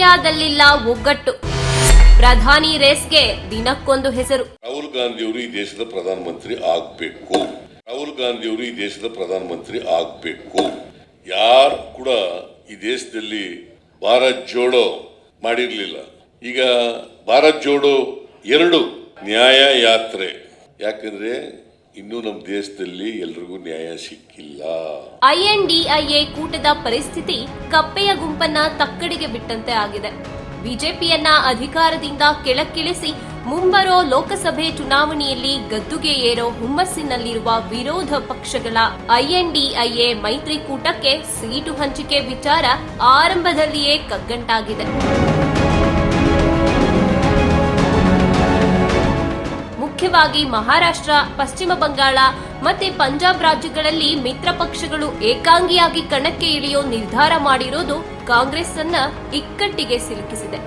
ಇಂಡಿಯಾದಲ್ಲಿಲ್ಲ ಒಗ್ಗಟ್ಟು. ಪ್ರಧಾನಿ ರೇಸ್ಗೆ ದಿನಕ್ಕೊಂದು ಹೆಸರು. ರಾಹುಲ್ ಗಾಂಧಿಯವರು ಈ ದೇಶದ ಪ್ರಧಾನಮಂತ್ರಿ ಆಗ್ಬೇಕು. ರಾಹುಲ್ ಗಾಂಧಿಯವರು ಈ ದೇಶದ ಪ್ರಧಾನಮಂತ್ರಿ ಆಗ್ಬೇಕು. ಯಾರು ಕೂಡ ಈ ದೇಶದಲ್ಲಿ ಭಾರತ್ ಜೋಡೋ ಮಾಡಿರಲಿಲ್ಲ. ಈಗ ಭಾರತ್ ಜೋಡೋ ಎರಡು ನ್ಯಾಯ ಯಾತ್ರೆ ಯಾಕಂದ್ರೆ ಇನ್ನೂ ನಮ್ಮ ದೇಶದಲ್ಲಿ ಎಲ್ರಿಗೂ ನ್ಯಾಯ ಸಿಕ್ಕಿಲ್ಲ. ಐಎನ್ಡಿಐಎ ಕೂಟದ ಪರಿಸ್ಥಿತಿ ಕಪ್ಪೆಯ ಗುಂಪನ್ನ ತಕ್ಕಡಿಗೆ ಬಿಟ್ಟಂತೆ ಆಗಿದೆ. ಬಿಜೆಪಿಯನ್ನ ಅಧಿಕಾರದಿಂದ ಕೆಳಕ್ಕಿಳಿಸಿ ಮುಂಬರೋ ಲೋಕಸಭೆ ಚುನಾವಣೆಯಲ್ಲಿ ಗದ್ದುಗೆ ಏರೋ ಹುಮ್ಮಸ್ಸಿನಲ್ಲಿರುವ ವಿರೋಧ ಪಕ್ಷಗಳ ಐಎನ್ಡಿಐಎ ಮೈತ್ರಿಕೂಟಕ್ಕೆ ಸೀಟು ಹಂಚಿಕೆ ವಿಚಾರ ಆರಂಭದಲ್ಲಿಯೇ ಕಗ್ಗಂಟಾಗಿದೆ. ಮುಖ್ಯವಾಗಿ ಮಹಾರಾಷ್ಟ್ರ, ಪಶ್ಚಿಮ ಬಂಗಾಳ ಮತ್ತೆ ಪಂಜಾಬ್ ರಾಜ್ಯಗಳಲ್ಲಿ ಮಿತ್ರ ಪಕ್ಷಗಳು ಏಕಾಂಗಿಯಾಗಿ ಕಣಕ್ಕೆ ಇಳಿಯೋ ನಿರ್ಧಾರ ಮಾಡಿರೋದು ಕಾಂಗ್ರೆಸ್ ಅನ್ನ ಇಕ್ಕಟ್ಟಿಗೆ ಸಿಲುಕಿಸಿದೆ.